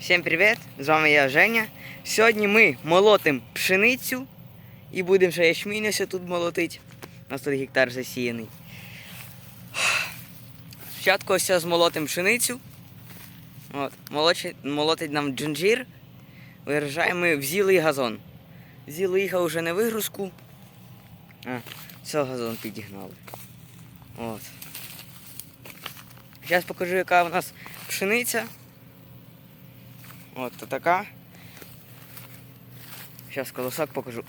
Всім привіт! З вами я Женя. Сьогодні ми молотим пшеницю і будемо ще ячмінь тут молотити. У нас тут гектар засіяний. Спочатку ось змолотим пшеницю. От, молочить, молотить нам джинджір. Виражаємо ми в зілий газон. Зіло їхав вже на вигрузку. А, все, газон підігнали. От. Зараз покажу, яка у нас пшениця. От то така. Зараз колосок покажу.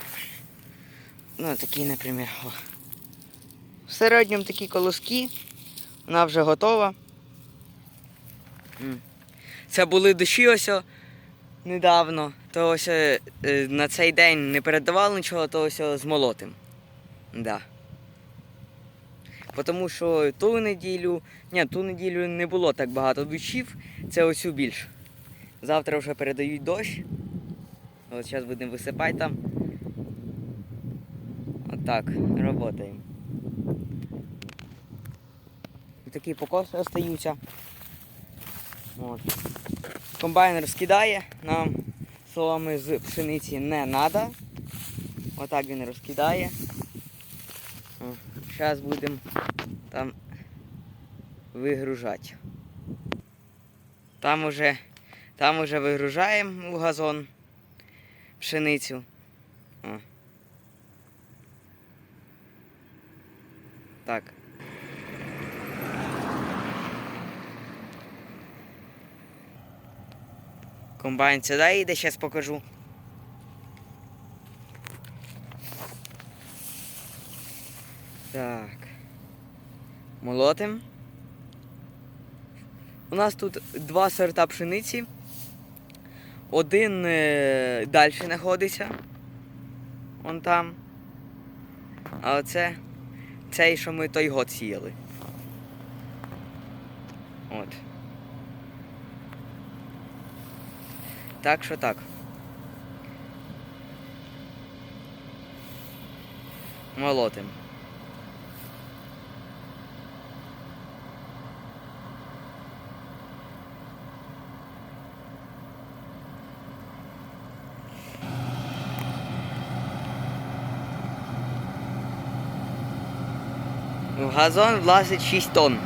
Ну, такий, наприклад. В середньому такі колоски. Вона вже готова. Це були дощі ось недавно. То ось е, е, на цей день не передавали нічого, то ось о змолотим. Да. Тому що ту неділю, ні, ту неділю не було так багато дощів, це оцю більше. Завтра вже передають дощ. От зараз будемо висипати там. От так, працюємо. І такі покоси остаються. От. Комбайн розкидає, нам соломи з пшениці не треба. Отак він розкидає. Зараз будемо там вигружати. Там уже, там уже вигружаємо в газон пшеницю. О. Так. Комбайн сюди йде, зараз покажу. Так. Молотим. У нас тут два сорта пшениці. Один е, далі знаходиться. Вон там. А оце цей, що ми той год сіяли. От. Так що так. Молотим. В газон влазить 6 тонн.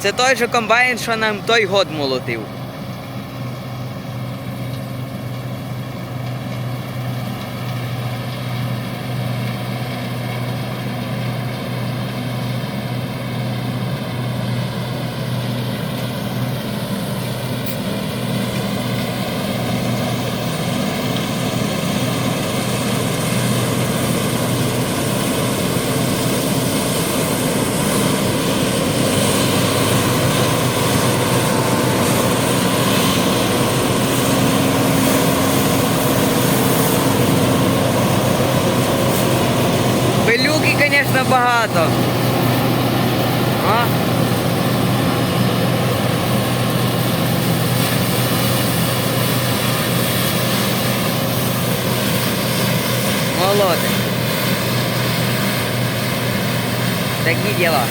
Це той же комбайн, що нам той год молотив. Багато. А? Молодець. Такі діла.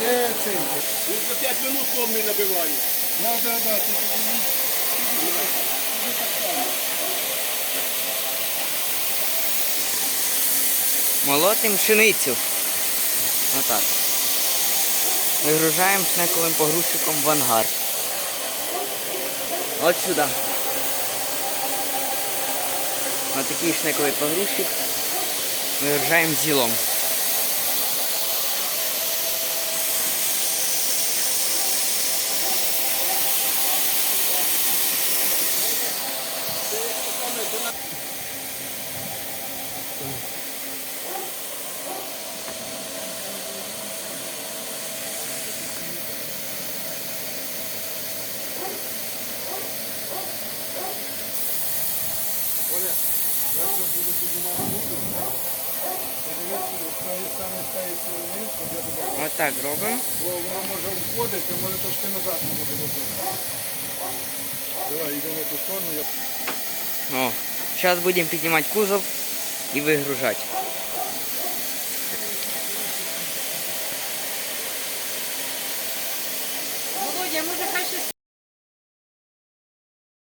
Де цей? Він за 5 минут повний набиває. Да, да, да, тут подивіться. Молотим пшеницю. Отак. Вигружаємо шнековим погрузчиком в ангар. От сюди. Ось такий шнековий погрузчик. Вигружаємо зілом. Щоб я додав Отак робимо. Бо воно може входити, може трошки назад не буде виходити. Давай, йдемо в ту сторону. О, зараз будемо піднімати кузов і вигружати.